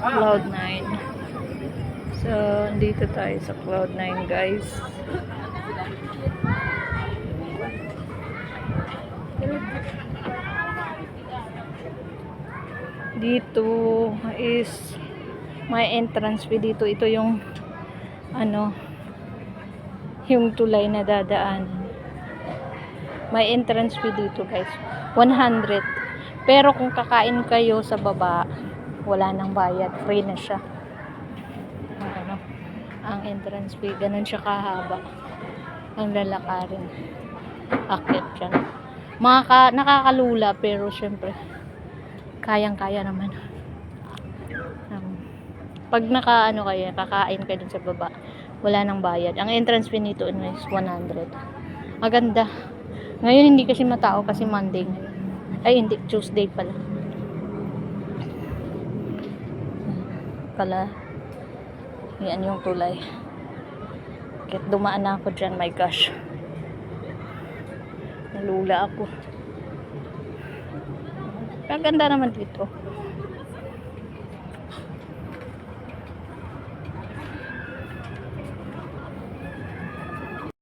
Cloud9. So, dito tayo sa Cloud9 guys. Dito is may entrance fee dito. Ito yung ano yung tulay na dadaan. May entrance fee dito guys. 100. Pero kung kakain kayo sa baba, wala nang bayad. Free na siya. Ang Ano, ang entrance fee. Ganun siya kahaba. Ang lalakarin. Akit siya. Mga ka, nakakalula pero syempre kayang-kaya naman. Um, pag naka ano kayo, kakain kayo dun sa baba, wala nang bayad. Ang entrance fee nito is 100. Maganda. Ngayon hindi kasi matao kasi Monday ngayon. Ay hindi, Tuesday pala. Pala. Yan yung tulay. Kahit dumaan na ako dyan, my gosh. Nalula ako. Kaganda naman dito.